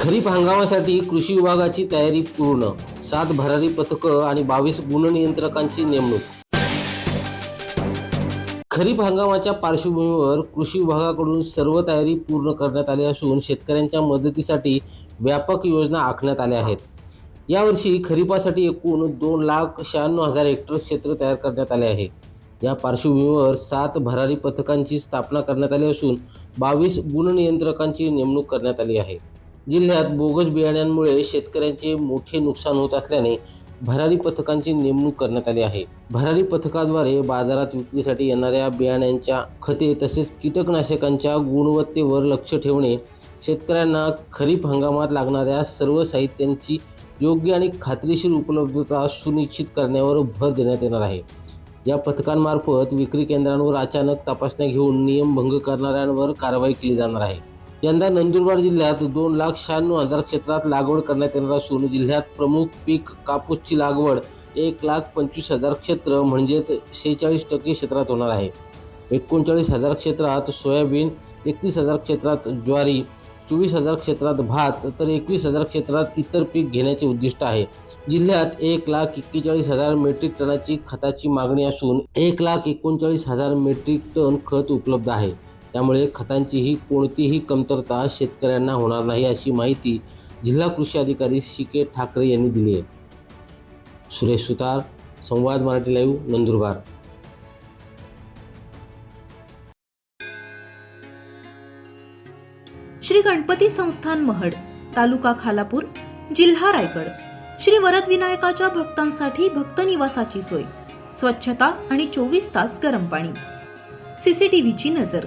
खरीप हंगामासाठी कृषी विभागाची तयारी पूर्ण. सात भरारी पथकं आणि बावीस गुणनियंत्रकांची नेमणूक. खरीप हंगामाच्या पार्श्वभूमीवर कृषी विभागाकडून सर्व तयारी पूर्ण करण्यात आली असून शेतकऱ्यांच्या मदतीसाठी व्यापक योजना आखण्यात आल्या आहेत. यावर्षी खरीपासाठी एकूण दोन लाख शहाण्णव हजार हेक्टर क्षेत्र तयार करण्यात आले आहे. या पार्श्वभूमीवर सात भरारी पथकांची स्थापना करण्यात आली असून बावीस गुणनियंत्रकांची नेमणूक करण्यात आली आहे. जिल्ह्यात बोगस बियाण्यांमुळे शेतकऱ्यांचे मोठे नुकसान होत असल्याने भरारी पथकांची नेमणूक करण्यात आली आहे. भरारी पथकाद्वारे बाजारात विक्रीसाठी येणाऱ्या बियाण्यांच्या खते तसेच कीटकनाशकांच्या गुणवत्तेवर लक्ष ठेवणे शेतकऱ्यांना खरीप हंगामात लागणाऱ्या सर्व साहित्यांची योग्य आणि खात्रीशीर उपलब्धता सुनिश्चित करण्यावर भर देण्यात येणार आहे. या पथकांमार्फत विक्री केंद्रांवर अचानक तपासण्या घेऊन नियमभंग करणाऱ्यांवर कारवाई केली जाणार आहे. यंदा नंदुरबार जिल्ह्यात दोन लाख शहाण्णव हजार क्षेत्रात लागवड करण्यात येणार असून जिल्ह्यात प्रमुख पीक कापूसची लागवड एक लाख पंचवीस हजार क्षेत्र म्हणजेच शेहेचाळीस टक्के क्षेत्रात होणार आहे. एकोणचाळीस हजार क्षेत्रात सोयाबीन एकतीस हजार क्षेत्रात ज्वारी चोवीस हजार क्षेत्रात भात तर एकवीस हजार क्षेत्रात इतर पीक घेण्याचे उद्दिष्ट आहे. जिल्ह्यात एक लाख एक्केचाळीस हजार मेट्रिक टनाची खताची मागणी असून एक लाख एकोणचाळीस हजार मेट्रिक टन खत उपलब्ध आहे. त्यामुळे खतांचीही कोणतीही कमतरता शेतकऱ्यांना होणार नाही अशी माहिती जिल्हा कृषी अधिकारी सी के ठाकरे यांनी दिली आहे. सुरेश सुतार संवाद मराठी लाईव्ह नंदुरबार. श्री गणपती संस्थान महड तालुका खालापूर जिल्हा रायगड. श्री वरद विनायकाच्या भक्तांसाठी भक्त निवासाची सोय. स्वच्छता आणि चोवीस तास गरम पाणी. सीसीटीव्हीची नजर.